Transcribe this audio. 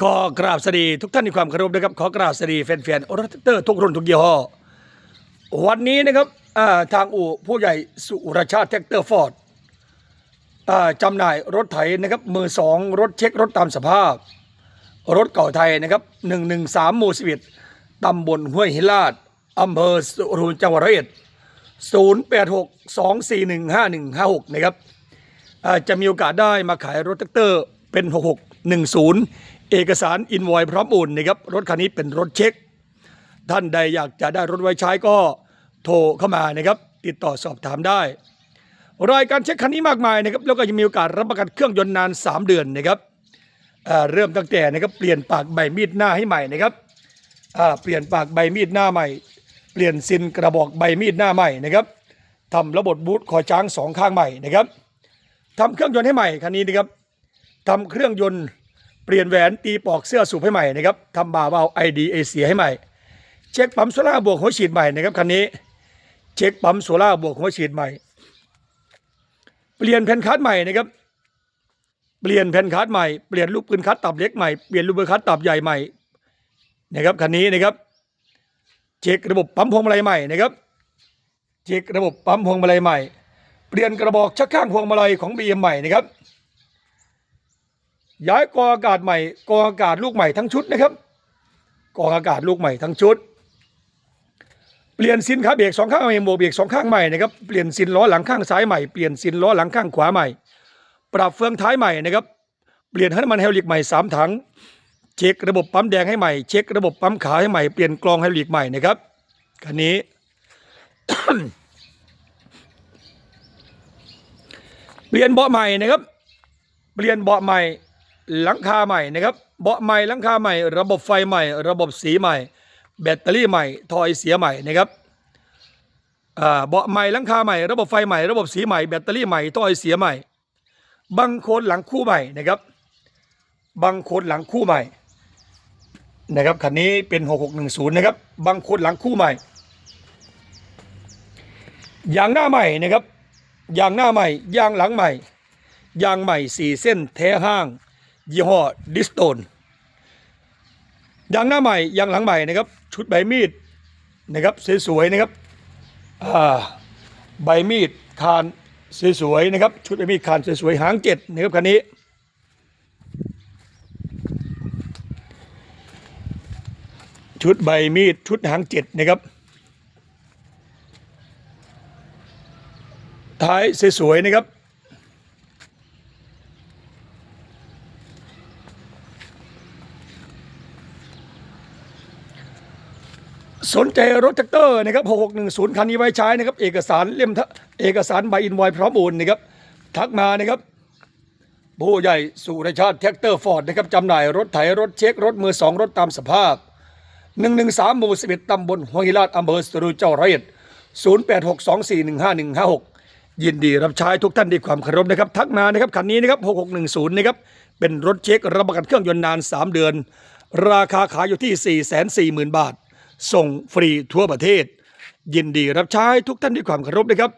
ขอกราบสวัสดีทุกท่านในความเคารพนะครับ ขอกราบสวัสดีแฟนๆรถเตอร์ทุกรุ่นทุกยี่ห้อ วันนี้นะครับทางอู่ผู้ใหญ่สุรชาติแท็กเตอร์ฟอร์ดจำหน่ายรถไถนะครับมือสองรถเช็ครถตามสภาพ รถเก่าไทยนะครับ113หมู่11ตำบลห้วยหินลาดอำเภอสุรุนจังหวัดร้อยเอ็ด086 241 5156นะครับจะมีโอกาสได้มาขายรถแท็กเตอร์เป็น6610 เอกสารอินวอยพร้อมโอุ่นนะครับรถคันนี้เป็นรถเช็ค ท่านใดอยากจะได้รถไว้ใช้ก็โทรเข้ามานะครับ ติดต่อสอบถามได้ รายการเช็คคันนี้มากมายนะครับแล้วก็ยังมีโอกาสรับประกันเครื่องยนต์นาน 3 เดือนนะครับเริ่มตั้งแต่นะครับเปลี่ยนปากใบมีดหน้าให้ใหม่นะครับเปลี่ยนปากใบมีดหน้าใหม่ เปลี่ยนซินกระบอกใบมีดหน้าใหม่นะครับทำระบบบูทคอช้างสองข้างใหม่นะครับทำเครื่องยนต์ให้ใหม่คันนี้นะครับทำเครื่องยนต์ เปลี่ยนแหวนตีปอกเสื้อสูบให้ใหม่นะครับทำบาเบาไอดีเอเสียให้ใหม่ เช็คปั๊มโซล่าบวกหัวฉีดใหม่นะครับคันนี้เช็คปั๊มโซล่าบวกหัวฉีดใหม่ เปลี่ยนแผ่นคัสใหม่นะครับเปลี่ยนแผ่นคัสใหม่เปลี่ยนลูกปืนคัสตับเล็กใหม่เปลี่ยนลูกปืนคัสตับใหญ่ใหม่นะครับคันนี้นะครับเช็คระบบปั๊มพวงมาลัยใหม่นะครับเช็คระบบปั๊มพวงมาลัยใหม่ เปลี่ยนกระบอกชักข้างพวงมาลัยของ BM ใหม่นะครับ ย้ายกองอากาศใหม่กองอากาศลูกใหม่ทั้งชุดนะครับกองอากาศลูกใหม่ทั้งชุด เปลี่ยนซินขาเบรกสองข้างใหม่โมเบรกสองข้างใหม่นะครับเปลี่ยนซินล้อหลังข้างซ้ายใหม่เปลี่ยนซินล้อหลังข้างขวาใหม่ ปรับเฟืองท้ายใหม่นะครับเปลี่ยนให้น้ำมันไฮดรอลิกใหม่สามถังเช็คระบบปั๊มแดงให้ใหม่เช็คระบบปั๊มขาให้ใหม่เปลี่ยนกรองไฮดรอลิกใหม่นะครับคันนี้เปลี่ยนเบาะใหม่นะครับ เปลี่ยนเบาะใหม่ หลังคาใหม่นะครับเบาะใหม่หลังคาใหม่ ระบบไฟใหม่ ระบบสีใหม่ แบตเตอรี่ใหม่ทอยเสียใหม่นะครับเบาะใหม่หลังคาใหม่ ระบบไฟใหม่ ระบบสีใหม่แบตเตอรี่ใหม่ทอยเสียใหม่ บังโคนหลังคู่ใหม่นะครับ บังโคนหลังคู่ใหม่นะครับคันนี้เป็น 6610 นะครับบังโคนหลังคู่ใหม่ยางหน้าใหม่นะครับยางหน้าใหม่ยางหลังใหม่ยางใหม่สี่เส้นแท้ห้าง ยี่ห้อดิสโตนยางหน้าใหม่ยางหลังใหม่นะครับ ชุดใบมีดนะครับสวยๆนะครับใบมีดคานสวยๆนะครับ ชุดใบมีดคานสวยๆหางเจ็ดนะครับคันนี้ ชุดใบมีดชุดหางเจ็ดนะครับท้ายสวยๆนะครับ สนใจรถแท็กเตอร์นะครับ6610 คันนี้ไว้ใช้นะครับ เอกสารเล่มเอกสารใบอินไวพร้อมโอนนะครับ ทักมานะครับ ผู้ใหญ่สุรชาติแท็กเตอร์ฟอร์ดนะครับจำหน่ายรถไถรถเช็ครถมือสองรถตามสภาพ 113หมู่11ตำบลห้วหิลาดอำเภอสตูเจ้าร้อยเอ็ด0862415156 ยินดีรับใช้ทุกท่านด้วยความเคารพนะครับ ทักมานะครับคันนี้นะครับ6610นะครับเป็นรถเช็ครับประกันเครื่องยนต์นาน 3 เดือน ราคาขายอยู่ที่ 440,000 บาท ส่งฟรีทั่วประเทศ ยินดีรับใช้ทุกท่านด้วยความเคารพนะครับ